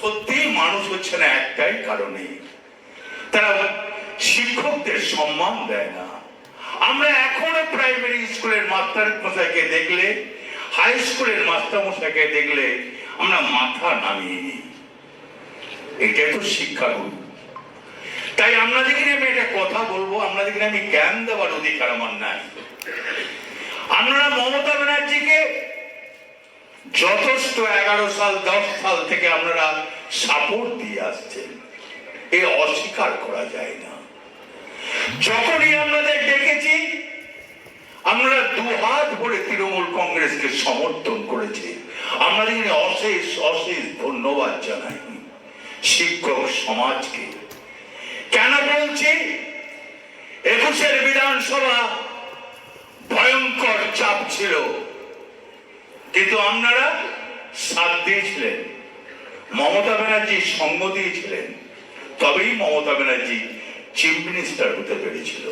সত্যি মানুষ হচ্ছে না একটাই কারণে। তারা শিক্ষকদের সম্মান দেয় না। আমরা এখনও প্রাইমারি স্কুলের মাস্টার মশাইকে দেখলে হাই স্কুলের মাস্টার মশাইকে দেখলে আমরা মাথা নামিয়ে নিই। এটাই তো শিক্ষাগুরু। তাই আপনাদেরকে আমি একটা কথা বলব আমরা আপনাদেরকে আমি জ্ঞান দেওয়ার অধিকার আমার নাই। আমরা মমতা ব্যানার্জিকে যথেষ্ট এগারো সাল, দশ সাল থেকে আপনারা সাপোর্ট দিয়ে আসছেন। এ অস্বীকার করা যায় না। যখনই আপনাদের ডেকেছি, আপনারা দুহাত ভরে তৃণমূল কংগ্রেসকে সমর্থন করেছে। আপনাদের অশেষ অশেষ ধন্যবাদ জানাই। শিক্ষক সমাজকে। কেন বলছি? একুশের বিধানসভা ভয়ঙ্কর চাপ ছিল। কিন্তু আপনারা সাথ দিয়েছিলেন, মমতা ব্যানার্জি সঙ্গ দিয়েছিলেন, তবেই মমতা ব্যানার্জি চিফ মিনিস্টার হতে পেরেছিল।